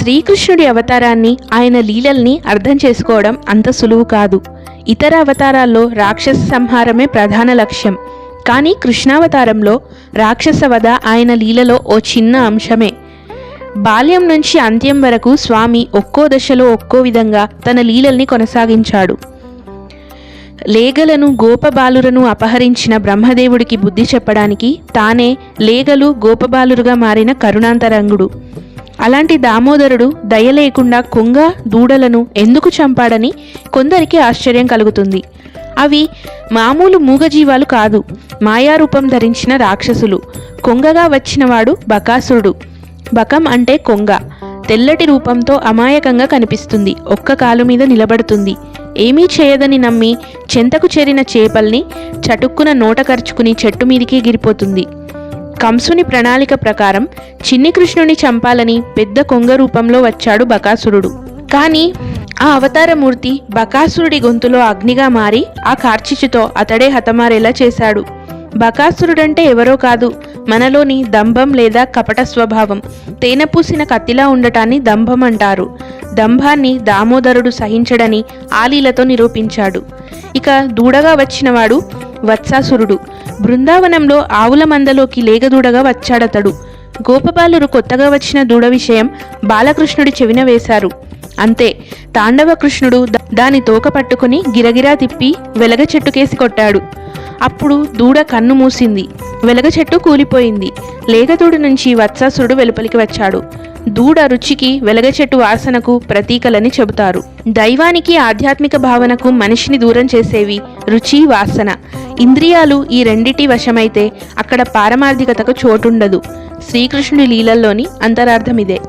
శ్రీకృష్ణుడి అవతారాన్ని ఆయన లీలల్ని అర్థం చేసుకోవడం అంత సులువు కాదు. ఇతర అవతారాల్లో రాక్షస సంహారమే ప్రధాన లక్ష్యం. కానీ కృష్ణావతారంలో రాక్షస వధ ఆయన లీలలో ఓ చిన్న అంశమే. బాల్యం నుంచి అంత్యం వరకు స్వామి ఒక్కో దశలో ఒక్కో విధంగా తన లీలల్ని కొనసాగించాడు. లేగలను గోపబాలురను అపహరించిన బ్రహ్మదేవుడికి బుద్ధి చెప్పడానికి తానే లేగలు గోపబాలురుగా మారిన కరుణాంతరంగుడు. అలాంటి దామోదరుడు దయ లేకుండా కొంగ దూడలను ఎందుకు చంపాడని కొందరికి ఆశ్చర్యం కలుగుతుంది. అవి మామూలు మూగజీవాలు కాదు మాయారూపం ధరించిన రాక్షసులు. కొంగగా వచ్చినవాడు బకాసురుడు. బకం అంటే కొంగ. తెల్లటి రూపంతో అమాయకంగా కనిపిస్తుంది ఒక్క కాలు మీద నిలబడుతుంది. ఏమీ చేయదని నమ్మి చెంతకు చేరిన చేపల్ని చటుక్కున నోట కరుచుకుని చెట్టు మీదికి ఎగిరిపోతుంది. కంసుని ప్రణాళిక ప్రకారం చిన్ని కృష్ణుని చంపాలని పెద్ద కొంగ రూపంలో వచ్చాడు బకాసురుడు. కానీ ఆ అవతారమూర్తి బకాసురుడి గొంతులో అగ్నిగా మారి ఆ కార్చిచుతో అతడే హతమారేలా చేశాడు. బకాసురుడంటే ఎవరో కాదు మనలోని దంభం లేదా కపట స్వభావం. తేనెపూసిన కత్తిలా ఉండటాన్ని దంభం అంటారు. దంభాన్ని దామోదరుడు సహించడని ఆలీలతో నిరూపించాడు. ఇక దూడగా వచ్చినవాడు వత్సాసురుడు. బృందావనంలో ఆవుల మందలోకి లేగదూడగా వచ్చాడతడు. గోపబాలురు కొత్తగా వచ్చిన దూడ విషయం బాలకృష్ణుడి చెవిన వేశారు. అంతే తాండవ కృష్ణుడు దాని తోక పట్టుకుని గిరగిరా తిప్పి వెలగ చెట్టుకేసి కొట్టాడు. అప్పుడు దూడ కన్ను మూసింది. వెలగ చెట్టు కూలిపోయింది. లేగదూడ నుంచి వత్సాసురుడు వెలుపలికి వచ్చాడు. దూడ రుచికి వెలగ చెట్టు వాసనకు ప్రతీకలని చెబుతారు. దైవానికి ఆధ్యాత్మిక భావనకు మనిషిని దూరం చేసేవి రుచి వాసన. ఇంద్రియాలు ఈ రెండిటి వశమైతే అక్కడ పారమార్థికతకు చోటుండదు. శ్రీకృష్ణుడి లీలల్లోని అంతరార్థం ఇదే